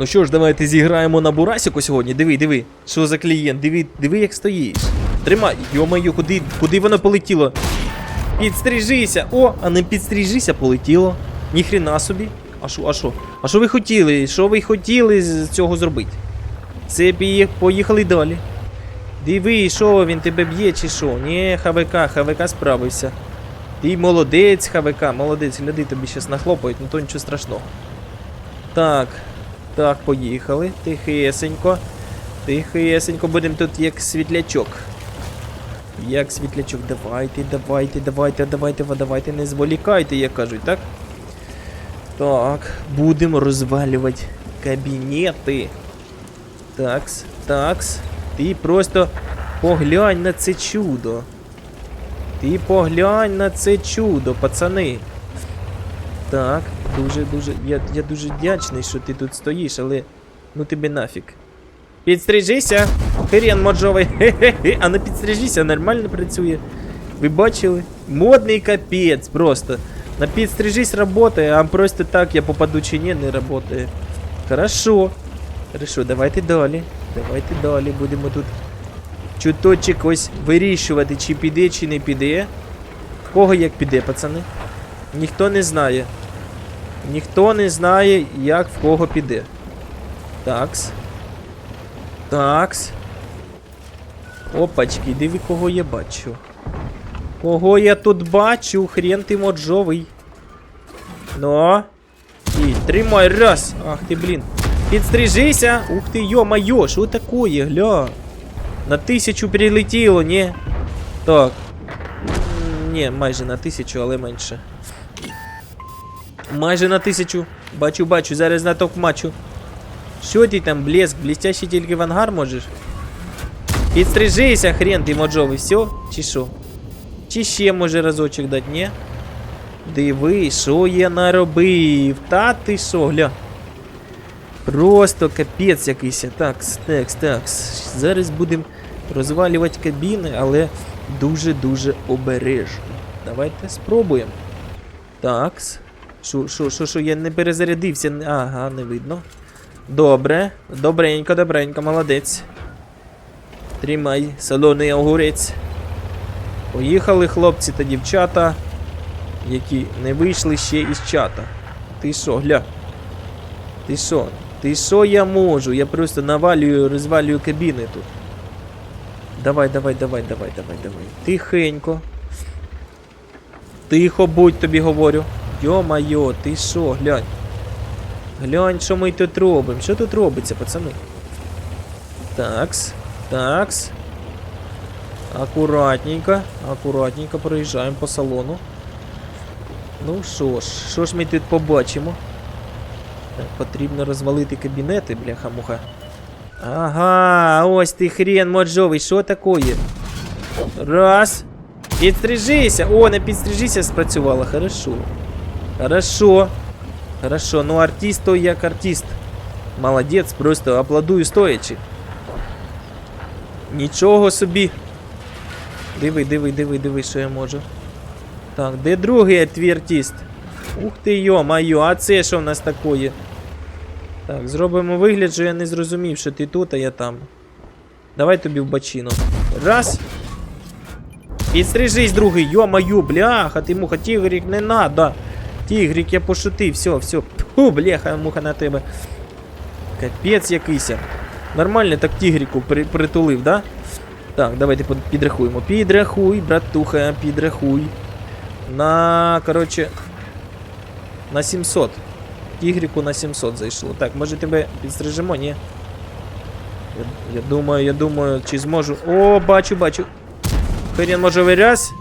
Ну що ж, давайте зіграємо на Бурасіку сьогодні. Диви, диви. Що за клієнт? Диви, диви, як стоїш. Тримай. Йо-моє, куди, куди воно полетіло? Підстрижися! О, а не підстрижися, полетіло. Ніхрена собі. А що, а що? А що ви хотіли? Що ви хотіли з цього зробити? Це поїхали далі. Диви, що він тебе б'є чи що? Ні, ХВК, ХВК справився. Ти молодець, ХВК, молодець, гляди, тобі щас нахлопають, ну то нічого страшного. Так, так, поїхали. Тихесенько. Тихесенько, будемо тут як світлячок. Як світлячок, давайте, давайте, давайте, давайте, давайте, не зволікайте, як кажуть, так? Так, будемо розвалювати кабінети. Такс, такс. Ти просто поглянь на це чудо. Ти поглянь на це чудо, пацани. Так, дуже, дуже. Я, я дуже вдячний, що ти тут стоїш, але ну тобі нафіг. Підстрижися! Хрен моджовий. Хе-хе-хе. А не підстрижися, нормально працює. Ви бачили? Модний капець просто. На підстрижись работає, а просто так я попаду чи ні, не работає. Хорошо. Хорошо, давайте далі. Давайте далі будемо тут чуточок ось вирішувати, чи піде, чи не піде. В кого як піде, пацани? Ніхто не знає. Ніхто не знає, як в кого піде. Такс. Такс. Опачки, диви, кого я бачу. Кого я тут бачу? Хрен ти моджовий. Ну. І тримай раз. Ах ти, блін. Підстрижися. Ух ти, йо-майо, що такое, гля. На тисячу перелетіло, ні. Так. Ні, майже на тисячу, але менше. Майже на тисячу. Бачу, бачу, зараз знаток мачу. Що ти там, блеск, блестящий тільки в ангар можеш? Підстрижися, хрен ти моджовий, все? Чи що? Чи ще може разочок дати, ні? Диви, що я наробив? Та ти що, гля? Просто капець якийсь. Такс, такс, такс. Зараз будемо розвалювати кабіни, але дуже-дуже обережно. Давайте спробуємо. Такс. Що, що, що, що, я не перезарядився. Ага, не видно. Добре. Добренько, добренько, молодець. Тримай, солоний огурець. Поїхали хлопці та дівчата, які не вийшли ще із чата. Ти що, гля? Ти що? Ти що я можу? Я просто навалюю, розвалюю кабіни тут. Давай, давай, давай, давай, давай, давай. Тихенько. Тихо будь тобі говорю. Йо-майо, ти що, глянь. Глянь, що ми тут робимо. Що тут робиться, пацани? Такс, такс. Акуратненько, акуратненько проїжджаємо по салону. Ну що ж, що ж ми тут побачимо? Так, потрібно розвалити кабінети, бляха-муха. Ага, ось ти хрен моджовий, що такое? Раз. Підстрижися. О, не підстрижися спрацювало. Хорошо. Хорошо. Хорошо, ну артист то як артист. Молодець, просто аплодую стоячи. Нічого собі. Диви, диви, диви, диви, що я можу. Так, де другий твій артист? Ух ти йо, майо, а це що в нас такое? Так, зробимо вигляд, що я не зрозумів, що ти тут, а я там. Давай тобі в бочину. Раз. Підстрижись, другий, йо-маю, бляха, ти муха, тігрік, не надо. Тігрік, я пошутив, все, все. Фу, бляха, муха на тебе. Капець якийсь. Нормально так тігріку при, притулив, да? Так, давайте підрахуємо. Підрахуй, братуха, підрахуй. На, короче, на 700. Тігріку на 700 зайшло. Так, може тебе підстрижемо, ні? Я, я думаю, я думаю, чи зможу. О, бачу, бачу. Хрен може раз.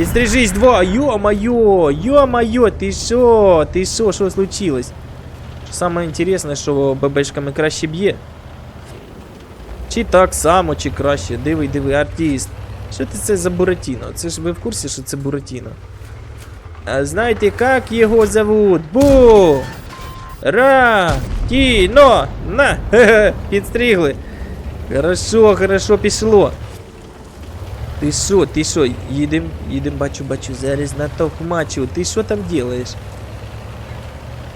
Підстрижись два. Йо-моє, йо-моє, ти що? Ти що, що случилось? Саме інтересне, що ББшками краще б'є. Чи так само, чи краще. Диви, диви, артист. Що ти це за Буратіно? Це ж ви в курсі, що це Буратіно? А знаєте, як його зовут? Бу! Ра! Тіно! На! Хе-хе! Підстригли! Хорошо, хорошо пішло. Ти що, ти що, їдем, їдем, бачу, бачу, зараз на матчу. Ти що там делаєш?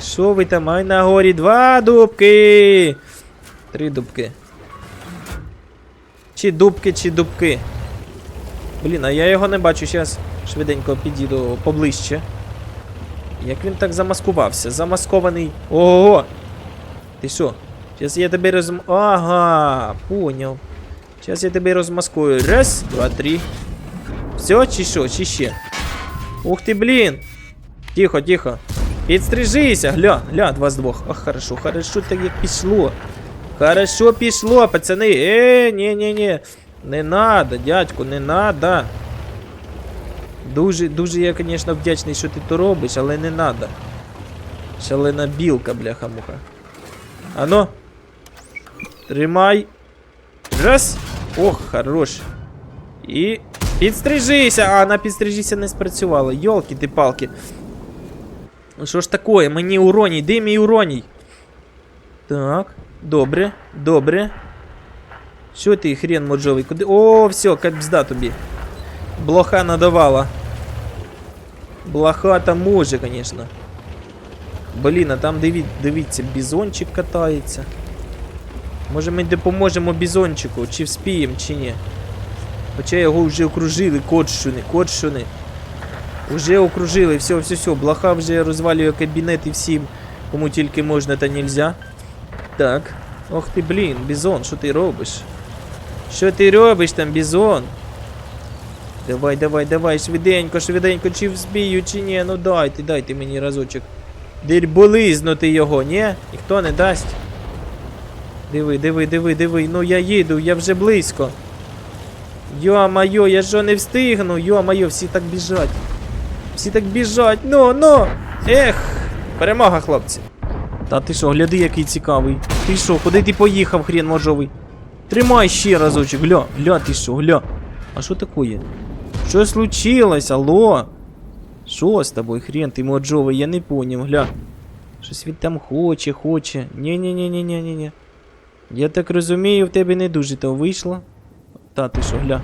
Що ви там? Ай на горі два дубки. Три дубки. Чи дубки, чи дубки. Блін, а я його не бачу, зараз швиденько підійду поближче. Як він так замаскувався? Замаскований. Ого! Ти що? Зараз я тебе розм... Ага, поняв. Зараз я тебе розмаскую. Раз, два, три. Все, чи що, чи ще? Ух ти, блін! Тихо, тихо. Підстрижися, гля, гля, два з двох. Ах, хорошо, хорошо, так як пішло. Хорошо пішло, пацани. Е, ні, ні, ні. Не надо, дядьку, не надо. Дуже, дуже я, звісно, вдячний, що ти то робиш, але не надо. Шалена білка, бляха-муха. Ано. Тримай. Раз. Ох, хорош. І. Підстрижися! А, на підстрижися не спрацювала. Йолки ти палки. Ну що ж такое? Мені уроній, де мій уроній? Так, добре, добре. Що ти, хрен моджовий? Куди? О, все, капзда тобі. Блоха надавала. Блоха-то може, конечно. Блін, а там диві... дивіться, бізончик катається. Може ми допоможемо бізончику, чи вспіємо, чи ні. Хоча його вже окружили, кодшуни, кодшуни. Уже окружили, все, все, все. Блоха вже розвалює кабінет і всім, кому тільки можна та нельзя. Так. Ох ти, блін, бізон, що ти робиш? Що ти робиш там, бізон? Давай, давай, давай, швиденько, швиденько, чи взбію, чи ні. Ну дайте, дайте мені разочок. Дирь болизнути його, ні? Ніхто не дасть. Диви, диви, диви, диви. Ну я їду, я вже близько. Йо-майо, я що не встигну? Йо-майо, всі так біжать. Всі так біжать. Ну, ну. Ех. Перемога, хлопці. Та ти що, гляди, який цікавий. Ти що, куди ти поїхав, хрен можовий? Тримай ще разочок, гля, гля, ти що, гля. А що таке? Що случилось, алло? Що з тобою, хрен ти моджовий, я не поняв, гля. Щось він там хоче, хоче. Ні-ні-ні-ні-ні-ні. Я так розумію, в тебе не дуже то вийшло. Та ти що, гля.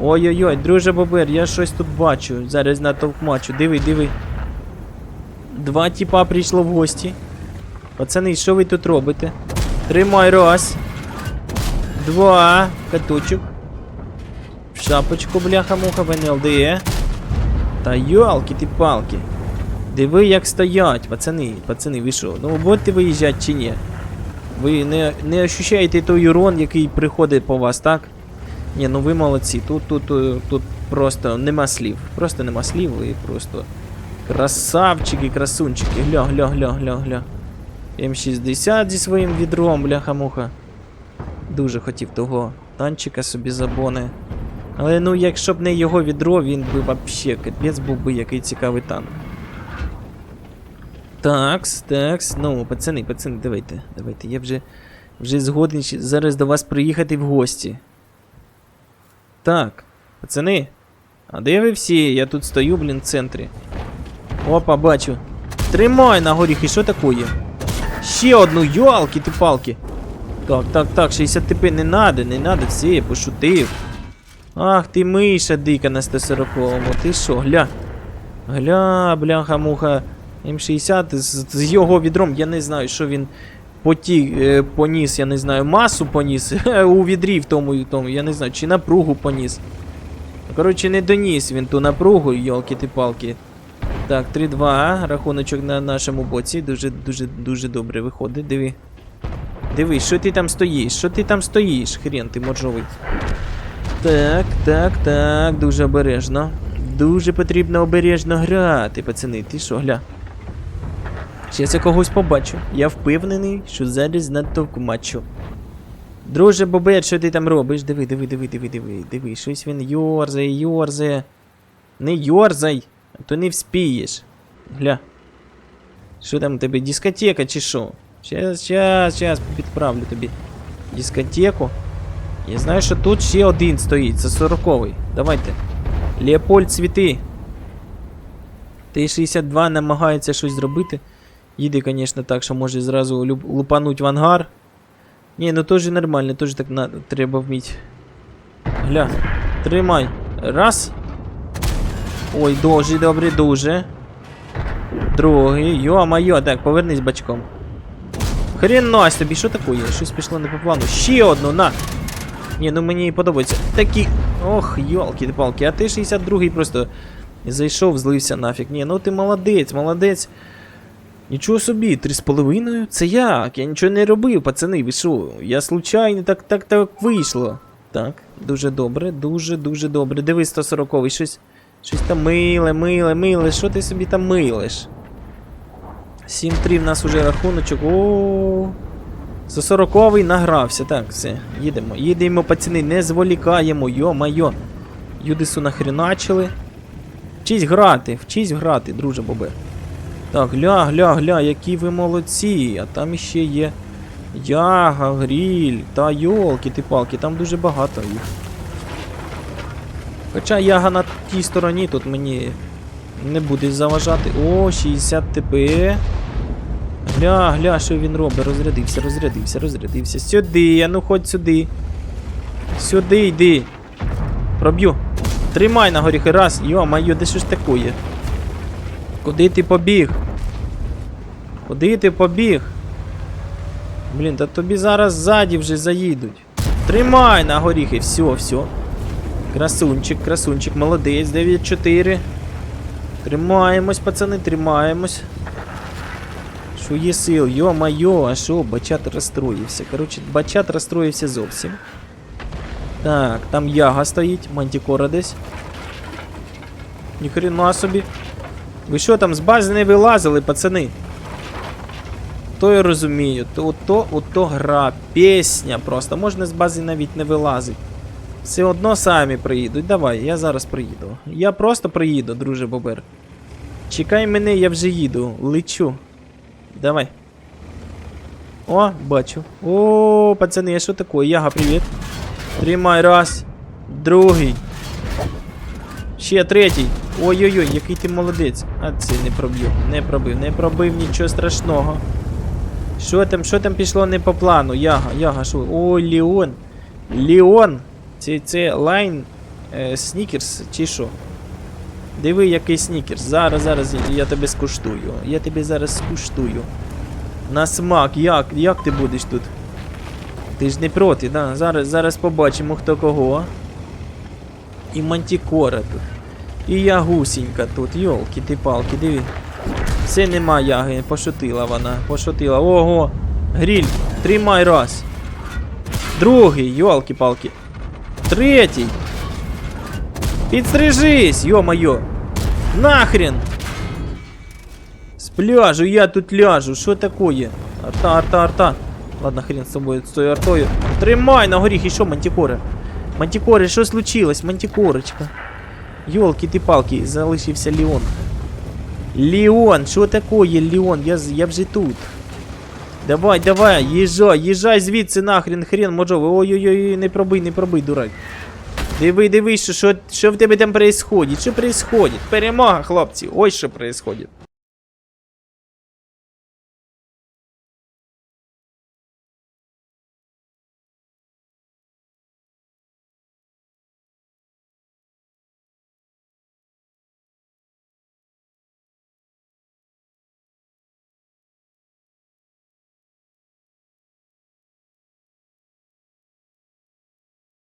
Ой-ой-ой, друже Бобер, я щось тут бачу. Зараз натовкмачу. Диви, диви. Два тіпа прийшло в гості. Пацани, що ви тут робите? Тримай раз. Два. Каточок. Шапочку, бляха-муха, в НЛД. Та йолки ти палки. Диви, як стоять, пацани, пацани, ви що? Ну будете виїжджати чи ні? Ви не, не ощущаєте той урон, який приходить по вас, так? Ні, ну ви молодці. Тут, тут, тут, тут просто нема слів. Просто нема слів, ви просто красавчики, красунчики. Гля, гля, гля, гля, гля. М60 зі своїм відром, бляха-муха. Дуже хотів того танчика собі забони. Але ну, якщо б не його відро, він би вообще капець був би який цікавий танк. Такс, такс. Ну, пацани, пацани, давайте, давайте. Я вже, вже згоден зараз до вас приїхати в гості. Так, пацани. А де ви всі? Я тут стою, блін, в центрі. Опа, бачу. Тримай на горіхи, що такое? Ще одну, йолки ти палки. Так, так, так, 60 ТП не надо, не надо, все, я пошутив. Ах ти миша дика на 140-му, ти що, гля. Гля, бляха-муха. М60 з, з його відром, я не знаю, що він поті, е, поніс, я не знаю, масу поніс у відрі в тому і тому, я не знаю, чи напругу поніс. Коротше, не доніс він ту напругу, йолки ти палки. Так, 3-2, рахуночок на нашому боці. Дуже, дуже, дуже добре виходить. Диви. Диви, що ти там стоїш? Що ти там стоїш? Хрен ти моржовий. Так, так, так, дуже обережно. Дуже потрібно обережно грати, пацани. Ти що, гля? Щас я когось побачу. Я впевнений, що зараз натовку матчу. Друже Бобер, що ти там робиш? Диви, диви, диви, диви, диви, диви. Щось він йорзає, йорзає. Не йорзай, а то не вспієш. Гля. Що там тебе, дискотека чи що? Щас, щас, щас підправлю тобі дискотеку. Я знаю, що тут ще один стоїть, це 40-й. Давайте. Леопольд цвіти. Т-62 намагається щось зробити. Їде, звісно, так, що може зразу лупануть в ангар. Ні, ну теж нормально, теж так на... треба вміти. Гля, тримай. Раз. Ой, дуже добре, дуже. Другий. Йо-майо, так, повернись бачком. Хренась тобі, що таке? Щось пішло не по плану. Ще одну, на! Ні, ну мені подобається. Такі. Ох, йолки палки а ти 62-й просто зайшов, злився нафіг. Ні, ну ти молодець, молодець. Нічого собі, три з половиною? Це як? Я нічого не робив, пацани, ви що? Я случайно так так так вийшло. Так, дуже добре, дуже дуже добре. Дивись, 140-й, щось. Щось там миле, миле, миле. Що ти собі там милиш? 7-3 в нас уже рахуночок. О. 140-й награвся. Так, все, їдемо. Їдемо, пацани, не зволікаємо, йо-майо. Юдису нахреначили. Вчись грати, вчись грати, друже Бобер. Так, гля, гля, гля, які ви молодці. А там іще є яга, гріль та йолки ти палки, там дуже багато їх. Хоча яга на тій стороні тут мені не буде заважати. О, 60 ТП. Гля, гля, що він робить? Розрядився, розрядився, розрядився. Сюди, а ну ходь сюди. Сюди йди. Проб'ю. Тримай на горіхи, раз. Йо-майо, де що ж такое? Куди ти побіг? Куди ти побіг? Блін, та тобі зараз ззаді вже заїдуть. Тримай на горіхи, все, все. Красунчик, красунчик, молодець, 9-4. Тримаємось, пацани, тримаємось. Що є сил? Йо-майо, а що? Бачат розстроївся. Коротше, бачат розстроївся зовсім. Так, там яга стоїть, мантікора десь. Ніхрена собі. Ви що там з бази не вилазили, пацани? То я розумію, то то, ото гра, пісня просто. Можна з бази навіть не вилазить. Все одно самі приїдуть. Давай, я зараз приїду. Я просто приїду, друже Бобер. Чекай мене, я вже їду. Лечу. Давай. О, бачу. О, пацани, що таке? Яга, привіт. Тримай раз. Другий. Ще третій. Ой-ой-ой, який ти молодець. А це не проб'ю. Не пробив, не пробив нічого страшного. Що там, що там пішло не по плану? Яга, яга, що? Ой, Леон. Леон. Це, це лайн е, снікерс чи що? Диви, який снікерс. Зараз, зараз я тебе скуштую. Я тебе зараз скуштую. На смак, як, як ти будеш тут? Ти ж не проти, да? Зараз, зараз побачимо хто кого. І мантікора тут. І я гусінька тут, йолки ти палки, диви. Все нема яги, пошутила вона, пошутила. Ого! Гріль, тримай раз. Другий, йолки-палки. Третій. Підстрижись, йо-моє. Нахрен. З пляжу, я тут ляжу, що такое? Арта, арта, арта. Ладно, хрен з собою, з тою артою. Тримай на горіх, і що, мантікори? Мантікори, що случилось? Мантікорочка. Йолки ти палки, залишився Леон. Леон, що такое, Леон? Я, я вже тут. Давай, давай, їжджай, їжджай звідси нахрен, хрен можовий. Ой-ой-ой, не пробий, не пробий, дурак. Диви, диви, що, що, що в тебе там происходит? Що происходит? Перемога, хлопці. Ось що происходит.